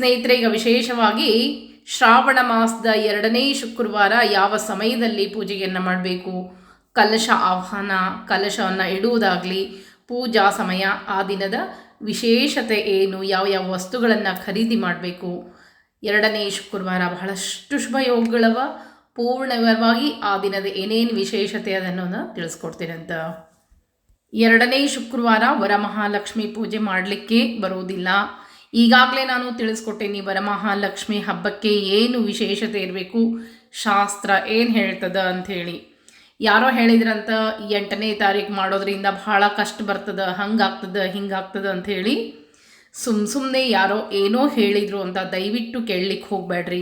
ಸ್ನೇಹಿತರೆ, ಈಗ ವಿಶೇಷವಾಗಿ ಶ್ರಾವಣ ಮಾಸದ ಎರಡನೇ ಶುಕ್ರವಾರ ಯಾವ ಸಮಯದಲ್ಲಿ ಪೂಜೆಯನ್ನು ಮಾಡಬೇಕು? ಕಲಶ ಆಹ್ವಾನ, ಕಲಶವನ್ನು ಇಡುವುದಾಗಲಿ, ಪೂಜಾ ಸಮಯ, ಆ ದಿನದ ವಿಶೇಷತೆ ಏನು? ಯಾವ ಯಾವ ವಸ್ತುಗಳನ್ನು ಖರೀದಿ ಮಾಡಬೇಕು? ಎರಡನೇ ಶುಕ್ರವಾರ ಬಹಳಷ್ಟು ಶುಭ ಯೋಗಗಳವ ಪೂರ್ಣವಾಗಿ ಆ ದಿನದ ಏನೇನು ವಿಶೇಷತೆ ಅದನ್ನು ಅಂತ ಎರಡನೇ ಶುಕ್ರವಾರ ವರಮಹಾಲಕ್ಷ್ಮಿ ಪೂಜೆ ಮಾಡಲಿಕ್ಕೆ ಬರುವುದಿಲ್ಲ. ಈಗಾಗಲೇ ನಾನು ತಿಳಿಸ್ಕೊಟ್ಟೇನಿ, ವರಮಹಾಲಕ್ಷ್ಮಿ ಹಬ್ಬಕ್ಕೆ ಏನು ವಿಶೇಷತೆ ಇರಬೇಕು, ಶಾಸ್ತ್ರ ಏನು ಹೇಳ್ತದ ಅಂಥೇಳಿ ಯಾರೋ ಹೇಳಿದ್ರಂತ, ಎಂಟನೇ ತಾರೀಕು ಮಾಡೋದ್ರಿಂದ ಭಾಳ ಕಷ್ಟ ಬರ್ತದ, ಹಂಗಾಗ್ತದ, ಹಿಂಗಾಗ್ತದ ಅಂಥೇಳಿ ಸುಮ್ಮ ಸುಮ್ಮನೆ ಯಾರೋ ಏನೋ ಹೇಳಿದರು ಅಂತ ದಯವಿಟ್ಟು ಕೇಳಲಿಕ್ಕೆ ಹೋಗಬೇಡ್ರಿ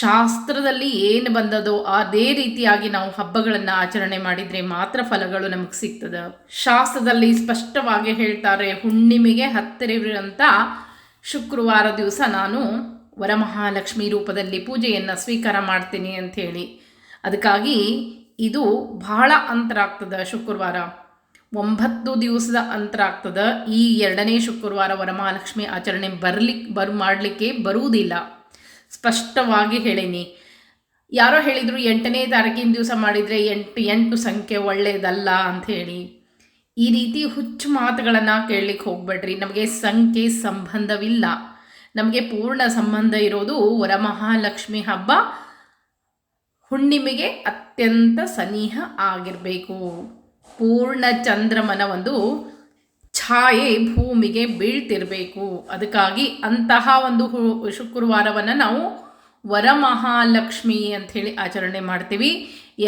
ಶಾಸ್ತ್ರದಲ್ಲಿ ಏನು ಬಂದದೋ ಅದೇ ರೀತಿಯಾಗಿ ನಾವು ಹಬ್ಬಗಳನ್ನು ಆಚರಣೆ ಮಾಡಿದರೆ ಮಾತ್ರ ಫಲಗಳು ನಮಗೆ ಸಿಗ್ತದೆ. ಶಾಸ್ತ್ರದಲ್ಲಿ ಸ್ಪಷ್ಟವಾಗಿ ಹೇಳ್ತಾರೆ, ಹುಣ್ಣಿಮೆಗೆ ಹತ್ತಿರವಿರುವಂಥ ಶುಕ್ರವಾರ ದಿವಸ ನಾನು ವರಮಹಾಲಕ್ಷ್ಮಿ ರೂಪದಲ್ಲಿ ಪೂಜೆಯನ್ನು ಸ್ವೀಕಾರ ಮಾಡ್ತೀನಿ ಅಂಥೇಳಿ ಅದಕ್ಕಾಗಿ ಇದು ಬಹಳ ಅಂತರ ಆಗ್ತದೆ ಶುಕ್ರವಾರ. ಒಂಬತ್ತು ದಿವಸದ ಅಂತರ ಆಗ್ತದೆ. ಈ ಎರಡನೇ ಶುಕ್ರವಾರ ವರಮಹಾಲಕ್ಷ್ಮಿ ಆಚರಣೆ ಬರ್ಲಿಕ್ಕೆ ಬರ್, ಮಾಡಲಿಕ್ಕೆ ಬರುವುದಿಲ್ಲ. ಸ್ಪಷ್ಟವಾಗಿ ಹೇಳೀನಿ. ಯಾರೋ ಹೇಳಿದರು, ಎಂಟನೇ ತಾರೀಕಿನ ದಿವಸ ಮಾಡಿದರೆ ಎಂಟು ಎಂಟು ಸಂಖ್ಯೆ ಒಳ್ಳೆಯದಲ್ಲ ಅಂಥೇಳಿ ಈ ರೀತಿ ಹುಚ್ಚು ಮಾತುಗಳನ್ನು ಕೇಳಲಿಕ್ಕೆ ಹೋಗ್ಬೇಡ್ರಿ. ನಮಗೆ ಸಂಖ್ಯೆ ಸಂಬಂಧವಿಲ್ಲ. ನಮಗೆ ಪೂರ್ಣ ಸಂಬಂಧ ಇರೋದು ವರಮಹಾಲಕ್ಷ್ಮಿ ಹಬ್ಬ. ಹುಣ್ಣಿಮೆಗೆ ಅತ್ಯಂತ ಸನಿಹ ಆಗಿರಬೇಕು. ಪೂರ್ಣ ಚಂದ್ರಮನ ಒಂದು ಛಾಯೆ ಭೂಮಿಗೆ ಬೀಳ್ತಿರಬೇಕು. ಅದಕ್ಕಾಗಿ ಅಂತಹ ಒಂದು ಶುಕ್ರವಾರವನ್ನು ನಾವು ವರಮಹಾಲಕ್ಷ್ಮಿ ಅಂಥೇಳಿ ಆಚರಣೆ ಮಾಡ್ತೀವಿ.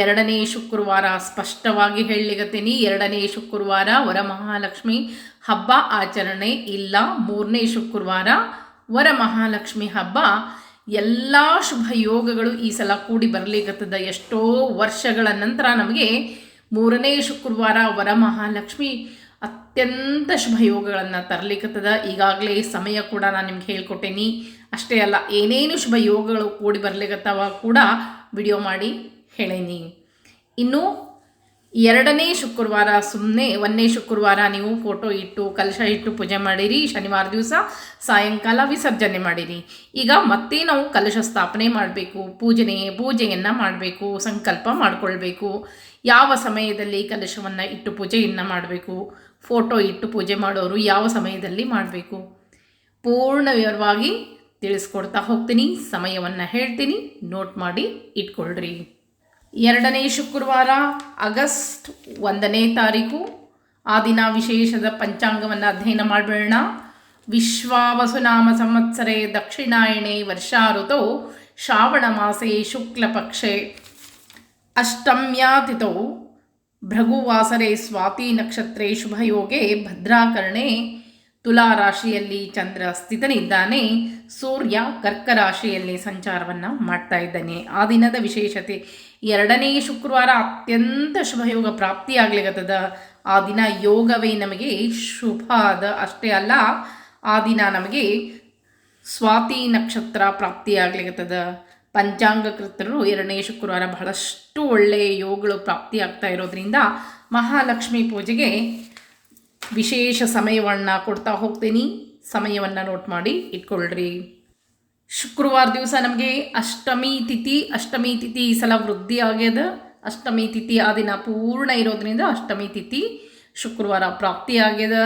ಎರಡನೇ ಶುಕ್ರವಾರ ಸ್ಪಷ್ಟವಾಗಿ ಹೇಳಲಿಗತ್ತೀನಿ ಎರಡನೇ ಶುಕ್ರವಾರ ವರಮಹಾಲಕ್ಷ್ಮಿ ಹಬ್ಬ ಆಚರಣೆ ಇಲ್ಲ. ಮೂರನೇ ಶುಕ್ರವಾರ ವರಮಹಾಲಕ್ಷ್ಮಿ ಹಬ್ಬ. ಎಲ್ಲ ಶುಭ ಯೋಗಗಳು ಈ ಸಲ ಕೂಡಿ ಬರಲಿಕ್ಕತ್ತದ ಎಷ್ಟೋ ವರ್ಷಗಳ ನಂತರ ನಮಗೆ ಮೂರನೇ ಶುಕ್ರವಾರ ವರಮಹಾಲಕ್ಷ್ಮಿ ಅತ್ಯಂತ ಶುಭ ಯೋಗಗಳನ್ನು ತರಲಿಕ್ಕತ್ತದ ಈಗಾಗಲೇ ಸಮಯ ಕೂಡ ನಾನು ನಿಮ್ಗೆ ಹೇಳ್ಕೊಟ್ಟೇನಿ. ಅಷ್ಟೇ ಅಲ್ಲ, ಏನೇನು ಶುಭ ಯೋಗಗಳು ಕೂಡಿ ಬರ್ಲಿಕ್ಕತ್ತವ ಕೂಡ ವಿಡಿಯೋ ಮಾಡಿ. ಹೇಳೇನಿ. ಇನ್ನು ಎರಡನೇ ಶುಕ್ರವಾರ ಸುಮ್ಮನೆ ಒಂದನೇ ಶುಕ್ರವಾರ ನೀವು ಫೋಟೋ ಇಟ್ಟು, ಕಲಶ ಇಟ್ಟು ಪೂಜೆ ಮಾಡಿರಿ, ಶನಿವಾರ ದಿವಸ ಸಾಯಂಕಾಲ ವಿಸರ್ಜನೆ ಮಾಡಿರಿ. ಈಗ ಮತ್ತೆ ನಾವು ಕಲಶ ಸ್ಥಾಪನೆ ಮಾಡಬೇಕು, ಪೂಜನೆ, ಪೂಜೆಯನ್ನು ಮಾಡಬೇಕು, ಸಂಕಲ್ಪ ಮಾಡಿಕೊಳ್ಬೇಕು. ಯಾವ ಸಮಯದಲ್ಲಿ ಕಲಶವನ್ನು ಇಟ್ಟು ಪೂಜೆಯನ್ನು ಮಾಡಬೇಕು ಫೋಟೋ ಇಟ್ಟು ಪೂಜೆ ಮಾಡೋರು ಯಾವ ಸಮಯದಲ್ಲಿ ಮಾಡಬೇಕು? ಪೂರ್ಣ ವಿವರವಾಗಿ ತಿಳಿಸ್ಕೊಡ್ತಾ ಹೋಗ್ತೀನಿ, ಸಮಯವನ್ನು ಹೇಳ್ತೀನಿ ನೋಟ್ ಮಾಡಿ ಇಟ್ಕೊಳ್ರಿ. ಎರಡನೇ ಶುಕ್ರವಾರ ಆಗಸ್ಟ್ ಒಂದನೇ ತಾರೀಕು. ಆ ದಿನ ವಿಶೇಷದ ಪಂಚಾಂಗವನ್ನು ಅಧ್ಯಯನ ಮಾಡಬೇಡ ವಿಶ್ವಾವಸುನಾಮ ಸಂವತ್ಸರೆ ದಕ್ಷಿಣಾಯಣೆ ವರ್ಷಾ ಋತೌ ಶ್ರಾವಣ ಮಾಸೆ ಶುಕ್ಲಪಕ್ಷೆ. ಅಷ್ಟಮ್ಯಾತಿಥೌ ಭೃಗುವಾಸರೆ ಸ್ವಾತಿ ನಕ್ಷತ್ರೆ ಶುಭಯೋಗೆ ಭದ್ರಾಕರ್ಣೆ. ತುಲಾ ರಾಶಿಯಲ್ಲಿ ಚಂದ್ರ ಸ್ಥಿತನಿದ್ದಾನೆ. ಸೂರ್ಯ ಕರ್ಕ ರಾಶಿಯಲ್ಲಿ ಸಂಚಾರವನ್ನು ಮಾಡ್ತಾ ಇದ್ದಾನೆ. ಆ ದಿನದ ವಿಶೇಷತೆ, ಎರಡನೇ ಶುಕ್ರವಾರ ಅತ್ಯಂತ ಶುಭಯೋಗ ಪ್ರಾಪ್ತಿಯಾಗ್ಲಿಕತ್ತದ. ಆ ದಿನ ಯೋಗವೇ ನಮಗೆ ಶುಭ ಅದ ಅಷ್ಟೇ ಅಲ್ಲ, ಆ ದಿನ ನಮಗೆ ಸ್ವಾತಿ ನಕ್ಷತ್ರ ಪ್ರಾಪ್ತಿಯಾಗ್ಲಿಕತ್ತದ. ಪಂಚಾಂಗಕೃತರು ಎರಡನೇ ಶುಕ್ರವಾರ ಬಹಳಷ್ಟು ಒಳ್ಳೆಯ ಯೋಗಗಳು ಪ್ರಾಪ್ತಿಯಾಗ್ತಾ ಇರೋದ್ರಿಂದ ಮಹಾಲಕ್ಷ್ಮಿ ಪೂಜೆಗೆ ವಿಶೇಷ ಸಮಯವನ್ನು ಕೊಡ್ತಾ ಹೋಗ್ತೀನಿ. ಸಮಯವನ್ನು ನೋಟ್ ಮಾಡಿ ಇಟ್ಕೊಳ್ರಿ. ಶುಕ್ರವಾರ ದಿವಸ ನಮಗೆ ಅಷ್ಟಮಿ ತಿಥಿ ಅಷ್ಟಮಿ ತಿಥಿ ಈ ಸಲ ವೃದ್ಧಿ ಆಗ್ಯದ. ಅಷ್ಟಮಿ ತಿಥಿ ಆ ದಿನ ಪೂರ್ಣ ಇರೋದ್ರಿಂದ ಅಷ್ಟಮಿ ತಿಥಿ ಶುಕ್ರವಾರ ಪ್ರಾಪ್ತಿಯಾಗ್ಯದ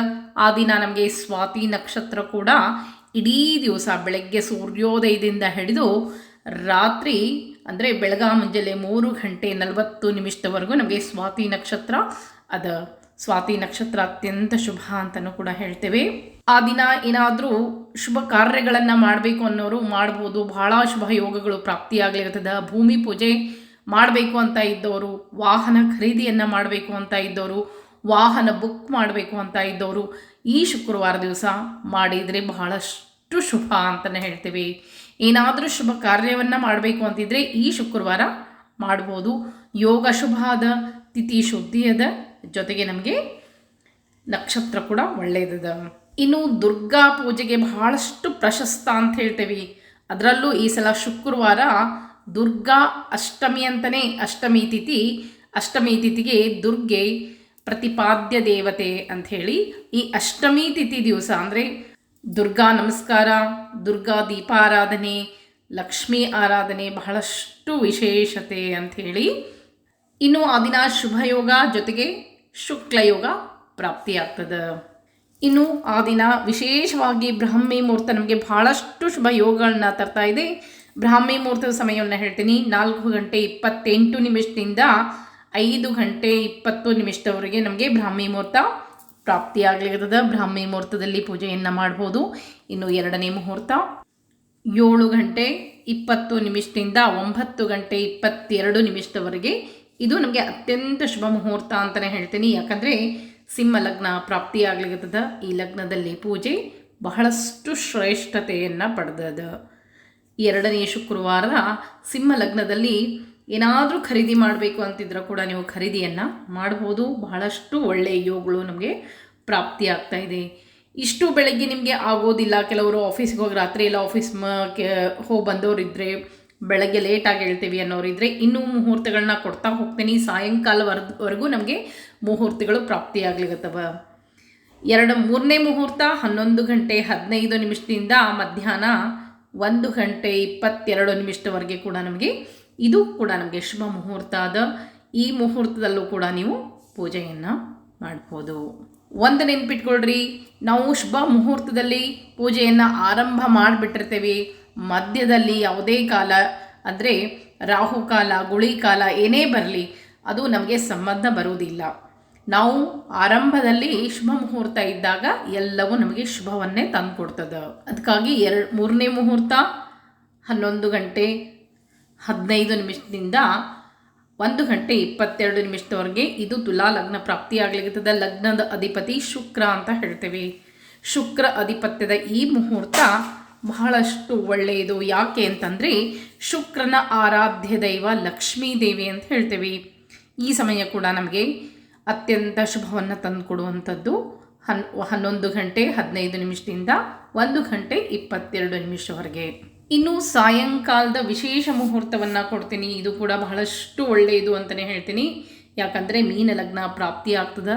ಆ ದಿನ ನಮಗೆ ಸ್ವಾತಿ ನಕ್ಷತ್ರ ಕೂಡ ಇಡೀ ದಿವಸ ಬೆಳಗ್ಗೆ ಸೂರ್ಯೋದಯದಿಂದ ಹಿಡಿದು ರಾತ್ರಿ ಅಂದರೆ ಬೆಳಗಾ ಮುಂಜಾನೆ ಮೂರು ಗಂಟೆ ನಲವತ್ತು ನಿಮಿಷದವರೆಗೂ ನಮಗೆ ಸ್ವಾತಿ ನಕ್ಷತ್ರ ಅದ. ಸ್ವಾತಿ ನಕ್ಷತ್ರ ಅತ್ಯಂತ ಶುಭ ಅಂತಲೂ ಕೂಡ ಹೇಳ್ತೇವೆ. ಆ ದಿನ ಏನಾದರೂ ಶುಭ ಕಾರ್ಯಗಳನ್ನು ಮಾಡಬೇಕು ಅನ್ನೋರು ಮಾಡ್ಬೋದು. ಬಹಳ ಶುಭ ಯೋಗಗಳು ಪ್ರಾಪ್ತಿಯಾಗ್ಲಿರ್ತದ. ಭೂಮಿ ಪೂಜೆ ಮಾಡಬೇಕು ಅಂತ ಇದ್ದವರು ವಾಹನ ಖರೀದಿಯನ್ನು ಮಾಡಬೇಕು ಅಂತ ಇದ್ದವರು ವಾಹನ ಬುಕ್ ಮಾಡಬೇಕು ಅಂತ ಇದ್ದವರು ಈ ಶುಕ್ರವಾರ ದಿವಸ ಮಾಡಿದರೆ ಬಹಳಷ್ಟು ಶುಭ ಅಂತಲೇ ಹೇಳ್ತೇವೆ. ಏನಾದರೂ ಶುಭ ಕಾರ್ಯವನ್ನು ಮಾಡಬೇಕು ಅಂತಿದ್ರೆ ಈ ಶುಕ್ರವಾರ ಮಾಡ್ಬೋದು. ಯೋಗ ಶುಭ ಅದ ತಿಥಿ ಶುದ್ಧಿ ಅದ ಜೊತೆಗೆ ನಮಗೆ ನಕ್ಷತ್ರ ಕೂಡ ಒಳ್ಳೆಯದದ ಇನ್ನು ದುರ್ಗಾ ಪೂಜೆಗೆ ಬಹಳಷ್ಟು ಪ್ರಶಸ್ತ ಅಂತ ಹೇಳ್ತೇವೆ. ಅದರಲ್ಲೂ ಈ ಸಲ ಶುಕ್ರವಾರ ದುರ್ಗಾ ಅಷ್ಟಮಿ ಅಂತಲೇ ಅಷ್ಟಮಿ ತಿಥಿ, ಅಷ್ಟಮಿ ತಿಥಿಗೆ ದುರ್ಗೆ ಪ್ರತಿಪಾದ್ಯ ದೇವತೆ ಅಂಥೇಳಿ ಈ ಅಷ್ಟಮಿ ತಿಥಿ ದಿವಸ ಅಂದರೆ ದುರ್ಗಾ ನಮಸ್ಕಾರ, ದುರ್ಗಾ ದೀಪಾರಾಧನೆ, ಲಕ್ಷ್ಮೀ ಆರಾಧನೆ ಬಹಳಷ್ಟು ವಿಶೇಷತೆ ಅಂಥೇಳಿ ಇನ್ನು ಆ ದಿನ ಶುಭಯೋಗ ಜೊತೆಗೆ ಶುಕ್ಲಯೋಗ ಪ್ರಾಪ್ತಿಯಾಗ್ತದೆ. ಇನ್ನು ಆ ದಿನ ವಿಶೇಷವಾಗಿ ಬ್ರಾಹ್ಮಿ ಮುಹೂರ್ತ ನಮಗೆ ಬಹಳಷ್ಟು ಶುಭ ಯೋಗಗಳನ್ನ ತರ್ತಾ ಇದೆ. ಬ್ರಾಹ್ಮಿ ಮುಹೂರ್ತದ ಸಮಯವನ್ನು ಹೇಳ್ತೀನಿ. ನಾಲ್ಕು ಗಂಟೆ ಇಪ್ಪತ್ತೆಂಟು ನಿಮಿಷದಿಂದ ಐದು ಗಂಟೆ ಇಪ್ಪತ್ತು ನಿಮಿಷದವರೆಗೆ ನಮಗೆ ಬ್ರಾಹ್ಮಿ ಮುಹೂರ್ತ ಪ್ರಾಪ್ತಿಯಾಗಲಿರ್ತದೆ ಬ್ರಾಹ್ಮಿ ಮುಹೂರ್ತದಲ್ಲಿ ಪೂಜೆಯನ್ನು ಮಾಡ್ಬೋದು. ಇನ್ನು ಎರಡನೇ ಮುಹೂರ್ತ ಏಳು ಗಂಟೆ ಇಪ್ಪತ್ತು ನಿಮಿಷದಿಂದ ಒಂಬತ್ತು ಗಂಟೆ ಇಪ್ಪತ್ತೆರಡು ನಿಮಿಷದವರೆಗೆ ಇದು ನಮಗೆ ಅತ್ಯಂತ ಶುಭ ಮುಹೂರ್ತ ಅಂತಲೇ ಹೇಳ್ತೀನಿ. ಯಾಕಂದರೆ ಸಿಂಹ ಲಗ್ನ ಪ್ರಾಪ್ತಿಯಾಗ್ಲಿಕ್ಕದ ಈ ಲಗ್ನದಲ್ಲಿ ಪೂಜೆ ಬಹಳಷ್ಟು ಶ್ರೇಷ್ಠತೆಯನ್ನು ಪಡೆದದ. ಎರಡನೇ ಶುಕ್ರವಾರ ಸಿಂಹ ಲಗ್ನದಲ್ಲಿ ಏನಾದರೂ ಖರೀದಿ ಮಾಡಬೇಕು ಅಂತಿದ್ರೆ ಕೂಡ ನೀವು ಖರೀದಿಯನ್ನು ಮಾಡ್ಬೋದು. ಬಹಳಷ್ಟು ಒಳ್ಳೆಯ ಯೋಗಗಳು ನಮಗೆ ಪ್ರಾಪ್ತಿಯಾಗ್ತಾ ಇದೆ. ಇಷ್ಟು ಬೆಳಗ್ಗೆ ನಿಮಗೆ ಆಗೋದಿಲ್ಲ. ಕೆಲವರು ಆಫೀಸ್ಗೆ ಹೋಗಿ ರಾತ್ರಿ ಎಲ್ಲ ಆಫೀಸ್ ಮ ಹೋಗಿ ಬಂದವರು ಇದ್ದರೆ ಬೆಳಗ್ಗೆ ಲೇಟಾಗಿ ಹೇಳ್ತೀವಿ ಅನ್ನೋರಿದ್ರೆ ಇನ್ನೂ ಮುಹೂರ್ತಗಳನ್ನ ಕೊಡ್ತಾ ಹೋಗ್ತೀನಿ. ಸಾಯಂಕಾಲವರೆಗೂ ನಮಗೆ ಮುಹೂರ್ತಗಳು ಪ್ರಾಪ್ತಿಯಾಗ್ಲಿಕತ್ತವ ಎರಡು ಮೂರನೇ ಮುಹೂರ್ತ ಹನ್ನೊಂದು ಗಂಟೆ ಹದಿನೈದು ನಿಮಿಷದಿಂದ ಮಧ್ಯಾಹ್ನ ಒಂದು ಗಂಟೆ ಇಪ್ಪತ್ತೆರಡು ನಿಮಿಷದವರೆಗೆ ಕೂಡ ನಮಗೆ, ಇದು ಕೂಡ ನಮಗೆ ಶುಭ ಮುಹೂರ್ತ ಅದ ಈ ಮುಹೂರ್ತದಲ್ಲೂ ಕೂಡ ನೀವು ಪೂಜೆಯನ್ನು ಮಾಡ್ಬೋದು. ಒಂದು ನೆನ್ಪಿಟ್ಕೊಳ್ರಿ, ನಾವು ಶುಭ ಮುಹೂರ್ತದಲ್ಲಿ ಪೂಜೆಯನ್ನು ಆರಂಭ ಮಾಡಿಬಿಟ್ಟಿರ್ತೇವೆ. ಮಧ್ಯದಲ್ಲಿ ಯಾವುದೇ ಕಾಲ ಅಂದರೆ ಗುಳಿ ಕಾಲ ಏನೇ ಬರಲಿ, ಅದು ನಮಗೆ ಸಂಬಂಧ ಬರುವುದಿಲ್ಲ. ನಾವು ಆರಂಭದಲ್ಲಿ ಶುಭ ಮುಹೂರ್ತ ಇದ್ದಾಗ ಎಲ್ಲವೂ ನಮಗೆ ಶುಭವನ್ನೇ ತಂದುಕೊಡ್ತದೆ. ಅದಕ್ಕಾಗಿ ಎರಡು, ಮೂರನೇ ಮುಹೂರ್ತ, ಹನ್ನೊಂದು ಗಂಟೆ, ಹದಿನೈದು ನಿಮಿಷದಿಂದ ಒಂದು ಗಂಟೆ ಇಪ್ಪತ್ತೆರಡು ನಿಮಿಷದವರೆಗೆ ಇದು ತುಲಾ ಲಗ್ನ ಪ್ರಾಪ್ತಿಯಾಗಲಿರ್ತದೆ ಲಗ್ನದ ಅಧಿಪತಿ ಶುಕ್ರ ಅಂತ ಹೇಳ್ತೇವೆ. ಶುಕ್ರ ಅಧಿಪತ್ಯದ ಈ ಮುಹೂರ್ತ ಬಹಳಷ್ಟು ಒಳ್ಳೆಯದು. ಯಾಕೆ ಅಂತಂದರೆ, ಶುಕ್ರನ ಆರಾಧ್ಯ ದೈವ ಲಕ್ಷ್ಮೀ ದೇವಿ ಅಂತ ಹೇಳ್ತೇವೆ. ಈ ಸಮಯ ಕೂಡ ನಮಗೆ ಅತ್ಯಂತ ಶುಭವನ್ನು ತಂದುಕೊಡುವಂಥದ್ದು. ಹನ್, ಹನ್ನೊಂದು ಗಂಟೆ ಹದಿನೈದು ನಿಮಿಷದಿಂದ ಒಂದು ಗಂಟೆ ಇಪ್ಪತ್ತೆರಡು ನಿಮಿಷವರೆಗೆ. ಇನ್ನು ಸಾಯಂಕಾಲದ ವಿಶೇಷ ಮುಹೂರ್ತವನ್ನು ಕೊಡ್ತೀನಿ. ಇದು ಕೂಡ ಬಹಳಷ್ಟು ಒಳ್ಳೆಯದು ಅಂತಲೇ ಹೇಳ್ತೀನಿ. ಯಾಕಂದರೆ ಮೀನ ಲಗ್ನ ಪ್ರಾಪ್ತಿ ಆಗ್ತದೆ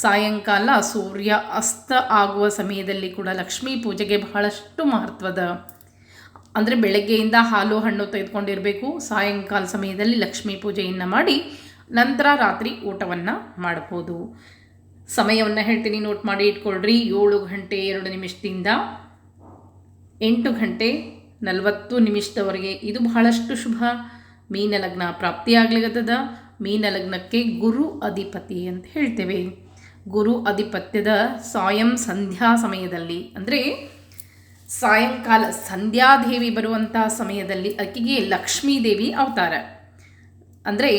ಸಾಯಂಕಾಲ ಸೂರ್ಯ ಅಸ್ತ ಆಗುವ ಸಮಯದಲ್ಲಿ ಕೂಡ ಲಕ್ಷ್ಮೀ ಪೂಜೆಗೆ ಬಹಳಷ್ಟು ಮಹತ್ವದ. ಅಂದರೆ ಬೆಳಗ್ಗೆಯಿಂದ ಹಾಲು ಹಣ್ಣು ತೆಗೆದುಕೊಂಡಿರಬೇಕು. ಸಾಯಂಕಾಲ ಸಮಯದಲ್ಲಿ ಲಕ್ಷ್ಮೀ ಪೂಜೆಯನ್ನು ಮಾಡಿ ನಂತರ ರಾತ್ರಿ ಊಟವನ್ನು ಮಾಡ್ಬೋದು ಸಮಯವನ್ನು ಹೇಳ್ತೀನಿ ನೋಟ್ ಮಾಡಿ ಇಟ್ಕೊಳ್ರಿ. ಏಳು ಗಂಟೆ ಎರಡು ನಿಮಿಷದಿಂದ ಎಂಟು ಗಂಟೆ ನಲವತ್ತು ನಿಮಿಷದವರೆಗೆ. ಇದು ಬಹಳಷ್ಟು ಶುಭ. ಮೀನ ಲಗ್ನ ಪ್ರಾಪ್ತಿಯಾಗ್ಲಿಗತ್ತದ. ಮೀನ ಲಗ್ನಕ್ಕೆ ಗುರು ಅಧಿಪತಿ ಅಂತ ಹೇಳ್ತೇವೆ. ಗುರು ಅಧಿಪತ್ಯದ ಸಾಯಂ ಸಂಧ್ಯಾ ಸಮಯದಲ್ಲಿ, ಅಂದರೆ ಸಾಯಂಕಾಲ ಸಂಧ್ಯಾದೇವಿ ಬರುವಂಥ ಸಮಯದಲ್ಲಿ ಆಕೆಗೆ ಲಕ್ಷ್ಮೀ ದೇವಿ ಅವತಾರ. ಅಂದರೆ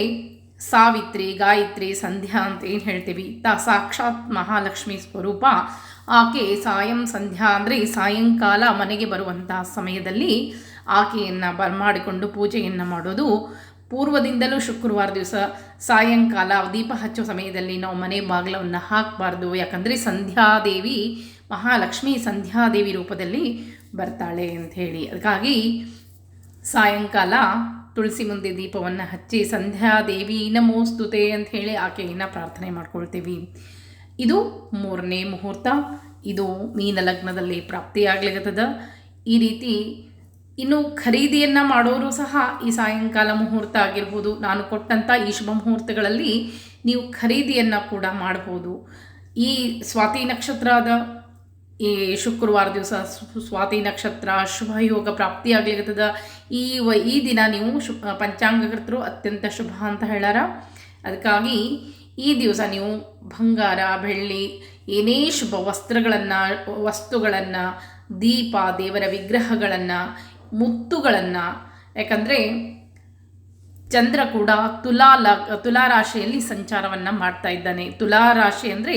ಸಾವಿತ್ರಿ, ಗಾಯತ್ರಿ, ಸಂಧ್ಯಾ ಅಂತ ಏನು ಹೇಳ್ತೀವಿ? ತ ಸಾಕ್ಷಾತ್ ಮಹಾಲಕ್ಷ್ಮಿ ಸ್ವರೂಪ. ಆಕೆ ಸಾಯಂ ಸಂಧ್ಯಾ ಅಂದರೆ ಸಾಯಂಕಾಲ ಮನೆಗೆ ಬರುವಂಥ ಸಮಯದಲ್ಲಿ ಆಕೆಯನ್ನು ಬರಮಾಡಿಕೊಂಡು ಪೂಜೆಯನ್ನು ಮಾಡೋದು ಪೂರ್ವದಿಂದಲೂ ಶುಕ್ರವಾರ ದಿವಸ ಸಾಯಂಕಾಲ ದೀಪ ಹಚ್ಚೋ ಸಮಯದಲ್ಲಿ ನಾವು ಮನೆ ಬಾಗಿಲವನ್ನು ಹಾಕಬಾರ್ದು. ಯಾಕಂದರೆ ಸಂಧ್ಯಾದೇವಿ, ಮಹಾಲಕ್ಷ್ಮಿ ಸಂಧ್ಯಾದೇವಿ ರೂಪದಲ್ಲಿ ಬರ್ತಾಳೆ ಅಂತ ಹೇಳಿ. ಅದಕ್ಕಾಗಿ ಸಾಯಂಕಾಲ ತುಳಸಿ ಮುಂದೆ ದೀಪವನ್ನು ಹಚ್ಚಿ ಸಂಧ್ಯಾದೇವಿ ನಮೋಸ್ತುತೆ ಅಂತ ಹೇಳಿ ಆಕೆಯನ್ನು ಪ್ರಾರ್ಥನೆ ಮಾಡ್ಕೊಳ್ತೀವಿ. ಇದು ಮೂರನೇ ಮುಹೂರ್ತ. ಇದು ಮೀನ ಲಗ್ನದಲ್ಲಿ ಪ್ರಾಪ್ತಿಯಾಗ್ಲಿಕ್ಕತ್ತದ ಈ ರೀತಿ ಇನ್ನು ಖರೀದಿಯನ್ನು ಮಾಡೋರು ಸಹ ಈ ಸಾಯಂಕಾಲ ಮುಹೂರ್ತ ಆಗಿರ್ಬೋದು, ನಾನು ಕೊಟ್ಟಂಥ ಈ ಶುಭ ಮುಹೂರ್ತಗಳಲ್ಲಿ ನೀವು ಖರೀದಿಯನ್ನು ಕೂಡ ಮಾಡ್ಬೋದು. ಈ ಸ್ವಾತಿ ನಕ್ಷತ್ರದ ಈ ಶುಕ್ರವಾರ ದಿವಸ ಸ್ವಾತಿ ನಕ್ಷತ್ರ ಶುಭ ಯೋಗ ಪ್ರಾಪ್ತಿಯಾಗ್ಲಿಕ್ಕತ್ತದ ಈ ವ, ಈ ದಿನ ನೀವು ಶು, ಪಂಚಾಂಗಕರ್ತರು ಅತ್ಯಂತ ಶುಭ ಅಂತ ಹೇಳಾರ ಅದಕ್ಕಾಗಿ ಈ ದಿವಸ ನೀವು ಬಂಗಾರ, ಬೆಳ್ಳಿ, ಏನೇ ಶುಭ ವಸ್ತ್ರಗಳನ್ನು, ವಸ್ತುಗಳನ್ನು, ದೀಪ, ದೇವರ ವಿಗ್ರಹಗಳನ್ನು ಮುತ್ತುಗಳನ್ನು. ಯಾಕಂದರೆ ಚಂದ್ರ ಕೂಡ ತುಲಾ ತುಲಾ ರಾಶಿಯಲ್ಲಿ ಸಂಚಾರವನ್ನು ಮಾಡ್ತಾ ಇದ್ದಾನೆ. ತುಲಾ ರಾಶಿ ಅಂದರೆ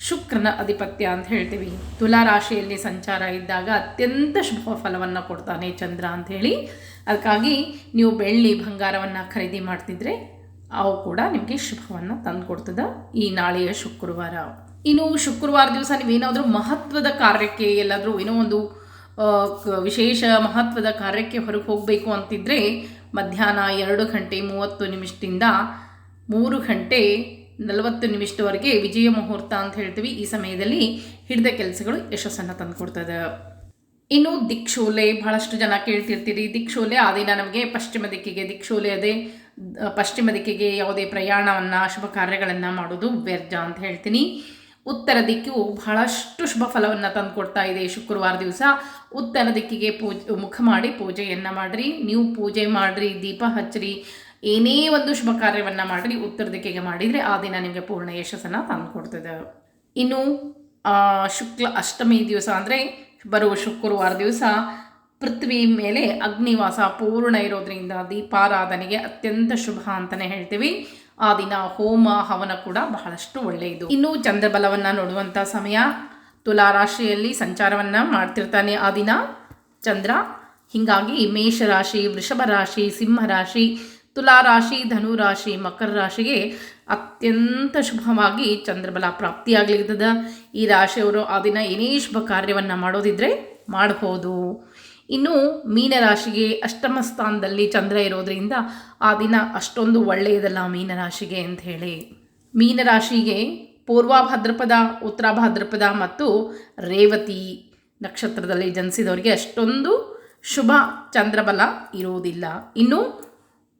ಶುಕ್ರನ ಅಧಿಪತ್ಯ ಅಂತ ಹೇಳ್ತೀವಿ. ತುಲಾ ರಾಶಿಯಲ್ಲಿ ಸಂಚಾರ ಇದ್ದಾಗ ಅತ್ಯಂತ ಶುಭ ಫಲವನ್ನು ಕೊಡ್ತಾನೆ ಚಂದ್ರ ಅಂಥೇಳಿ ಅದಕ್ಕಾಗಿ ನೀವು ಬೆಳ್ಳಿ ಬಂಗಾರವನ್ನು ಖರೀದಿ ಮಾಡ್ತಿದ್ರೆ ಅವು ಕೂಡ ನಿಮಗೆ ಶುಭವನ್ನು ತಂದುಕೊಡ್ತದೆ ಈ ನಾಳೆಯ ಶುಕ್ರವಾರ. ಇನ್ನು ಶುಕ್ರವಾರ ದಿವಸ ನೀವೇನಾದರೂ ಮಹತ್ವದ ಕಾರ್ಯಕ್ಕೆ ಎಲ್ಲಾದರೂ ಏನೋ ಒಂದು ವಿಶೇಷ ಮಹತ್ವದ ಕಾರ್ಯಕ್ಕೆ ಹೊರಗೆ ಹೋಗಬೇಕು ಅಂತಿದ್ದರೆ ಮಧ್ಯಾಹ್ನ ಎರಡು ಗಂಟೆ ಮೂವತ್ತು ನಿಮಿಷದಿಂದ ಮೂರು ಗಂಟೆ ನಲವತ್ತು ನಿಮಿಷದವರೆಗೆ ವಿಜಯ ಮುಹೂರ್ತ ಅಂತ ಹೇಳ್ತೀವಿ. ಈ ಸಮಯದಲ್ಲಿ ಹಿಡಿದ ಕೆಲಸಗಳು ಯಶಸ್ಸನ್ನು ತಂದುಕೊಡ್ತದೆ ಇನ್ನು ದಿಕ್ಷೋಲೆ ಬಹಳಷ್ಟು ಜನ ಕೇಳ್ತಿರ್ತೀರಿ. ದಿಕ್ಷೋಲೆ ಆ ದಿನ ನಮಗೆ ಪಶ್ಚಿಮ ದಿಕ್ಕಿಗೆ ದಿಕ್ಷೋಲೆ ಅದೇ ಪಶ್ಚಿಮ ದಿಕ್ಕಿಗೆ ಯಾವುದೇ ಪ್ರಯಾಣವನ್ನು, ಶುಭ ಕಾರ್ಯಗಳನ್ನು ಮಾಡೋದು ವ್ಯರ್ಜ ಅಂತ ಹೇಳ್ತೀನಿ. ಉತ್ತರ ದಿಕ್ಕು ಬಹಳಷ್ಟು ಶುಭ ಫಲವನ್ನು ತಂದುಕೊಡ್ತಾ ಇದೆ ಶುಕ್ರವಾರ ದಿವಸ. ಉತ್ತರ ದಿಕ್ಕಿಗೆ ಪೂಜೆ, ಮುಖ ಮಾಡಿ ಪೂಜೆಯನ್ನು ಮಾಡಿರಿ. ನೀವು ಪೂಜೆ ಮಾಡಿರಿ, ದೀಪ ಹಚ್ಚಿರಿ ಏನೇ ಒಂದು ಶುಭ ಕಾರ್ಯವನ್ನು ಮಾಡಿರಿ, ಉತ್ತರ ದಿಕ್ಕಿಗೆ ಮಾಡಿದರೆ ಆ ದಿನ ನಿಮಗೆ ಪೂರ್ಣ ಯಶಸ್ಸನ್ನು ತಂದುಕೊಡ್ತದೆ. ಇನ್ನು ಶುಕ್ಲ ಅಷ್ಟಮಿ ದಿವಸ ಅಂದರೆ ಬರುವ ಶುಕ್ರವಾರ ದಿವಸ ಪೃಥ್ವಿ ಮೇಲೆ ಅಗ್ನಿವಾಸ ಪೂರ್ಣ ಇರೋದ್ರಿಂದ ದೀಪಾರಾಧನೆಗೆ ಅತ್ಯಂತ ಶುಭ ಅಂತಲೇ ಹೇಳ್ತೀವಿ. ಆ ದಿನ ಹೋಮ, ಹವನ ಕೂಡ ಬಹಳಷ್ಟು ಒಳ್ಳೆಯದು. ಇನ್ನು ಚಂದ್ರಬಲವನ್ನು ನೋಡುವಂಥ ಸಮಯ. ತುಲಾ ರಾಶಿಯಲ್ಲಿ ಸಂಚಾರವನ್ನು ಮಾಡ್ತಿರ್ತಾನೆ ಆ ದಿನ. ಚಂದ್ರ, ಹೀಗಾಗಿ ಮೇಷರಾಶಿ ವೃಷಭ ರಾಶಿ ಸಿಂಹ ರಾಶಿ ತುಲಾ ರಾಶಿ ಧನು ರಾಶಿ ಮಕರ ರಾಶಿಗೆ ಅತ್ಯಂತ ಶುಭವಾಗಿ ಚಂದ್ರಬಲ ಪ್ರಾಪ್ತಿಯಾಗಲಿದ್ದದ ಈ ರಾಶಿಯವರು ಆ ದಿನ ಏನೇ ಶುಭ ಕಾರ್ಯವನ್ನು ಮಾಡೋದಿದ್ರೆ ಮಾಡಬಹುದು ಇನ್ನು ಮೀನರಾಶಿಗೆ ಅಷ್ಟಮ ಸ್ಥಾನದಲ್ಲಿ ಚಂದ್ರ ಇರೋದ್ರಿಂದ ಆ ದಿನ ಅಷ್ಟೊಂದು ಒಳ್ಳೆಯದಲ್ಲ ಮೀನರಾಶಿಗೆ ಅಂತ ಹೇಳಿ. ಮೀನರಾಶಿಗೆ ಪೂರ್ವಭಾದ್ರಪದ ಉತ್ತರ ಭಾದ್ರಪದ ಮತ್ತು ರೇವತಿ ನಕ್ಷತ್ರದಲ್ಲಿ ಜನಿಸಿದವರಿಗೆ ಅಷ್ಟೊಂದು ಶುಭ ಚಂದ್ರಬಲ ಇರುವುದಿಲ್ಲ. ಇನ್ನು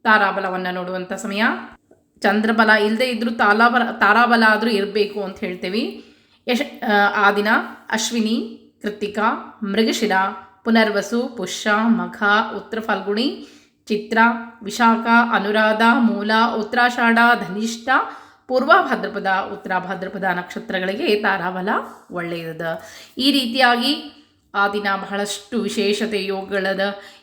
ತಾರಾಬಲವನ್ನು ನೋಡುವಂಥ ಸಮಯ. ಚಂದ್ರಬಲ ಇಲ್ಲದೆ ಇದ್ದರೂ ತಾಲಾಬಲ ತಾರಾಬಲ ಆದರೂ ಇರಬೇಕು ಅಂತ ಹೇಳ್ತೇವೆ. ಯಶ್ ಆ, ಆ ದಿನ ಅಶ್ವಿನಿ ಕೃತಿಕಾ ಮೃಗಶಿರ ಪುನರ್ವಸು, ಪುಷ್ಯ ಮಖ ಉತ್ತರ ಫಲ್ಗುಣಿ, ಚಿತ್ರ, ವಿಶಾಖ, ಅನುರಾಧ, ಮೂಲ ಉತ್ತರಾಷಾಢ ಧನಿಷ್ಠ, ಪೂರ್ವ ಭದ್ರಪದ, ಉತ್ತರ ಭದ್ರಪದ ನಕ್ಷತ್ರಗಳಿಗೆ ತಾರಾಬಲ ಒಳ್ಳೆಯದ ಈ ರೀತಿಯಾಗಿ ಆ ದಿನ ಬಹಳಷ್ಟು ವಿಶೇಷತೆ ಯೋಗಗಳದ.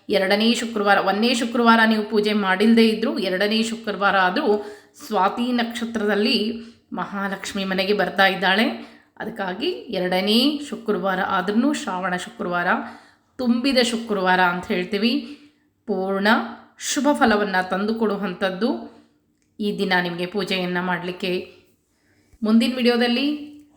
ಎರಡನೇ ಶುಕ್ರವಾರ, ಒಂದನೇ ಶುಕ್ರವಾರ ನೀವು ಪೂಜೆ ಮಾಡಿಲ್ಲದೆ ಇದ್ದರೂ ಎರಡನೇ ಶುಕ್ರವಾರ ಆದರೂ ಸ್ವಾತಿ ನಕ್ಷತ್ರದಲ್ಲಿ ಮಹಾಲಕ್ಷ್ಮಿ ಮನೆಗೆ ಬರ್ತಾ ಇದ್ದಾಳೆ. ಅದಕ್ಕಾಗಿ ಎರಡನೇ ಶುಕ್ರವಾರ ಆದ್ರೂ ಶ್ರಾವಣ ಶುಕ್ರವಾರ ತುಂಬಿದ ಶುಕ್ರವಾರ ಅಂತ ಹೇಳ್ತೀವಿ. ಪೂರ್ಣ ಶುಭ ಫಲವನ್ನು ತಂದುಕೊಡುವಂಥದ್ದು ಈ ದಿನ ನಿಮಗೆ ಪೂಜೆಯನ್ನು ಮಾಡಲಿಕ್ಕೆ. ಮುಂದಿನ ವಿಡಿಯೋದಲ್ಲಿ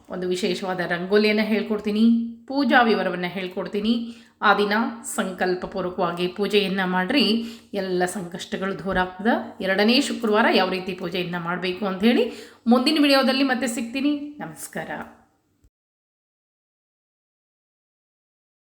ಒಂದು ವಿಶೇಷವಾದ ರಂಗೋಲಿಯನ್ನು ಹೇಳ್ಕೊಡ್ತೀನಿ. ಪೂಜಾ ವಿವರವನ್ನು ಹೇಳ್ಕೊಡ್ತೀನಿ. ಆ ದಿನ ಸಂಕಲ್ಪಪೂರ್ವಕವಾಗಿ ಪೂಜೆಯನ್ನು ಮಾಡಿರಿ. ಎಲ್ಲ ಸಂಕಷ್ಟಗಳು ದೂರ ಆಗ್ತದೆ. ಎರಡನೇ ಶುಕ್ರವಾರ ಯಾವ ರೀತಿ ಪೂಜೆಯನ್ನು ಮಾಡಬೇಕು ಅಂಥೇಳಿ ಮುಂದಿನ ವಿಡಿಯೋದಲ್ಲಿ ಮತ್ತೆ ಸಿಗ್ತೀನಿ. ನಮಸ್ಕಾರ.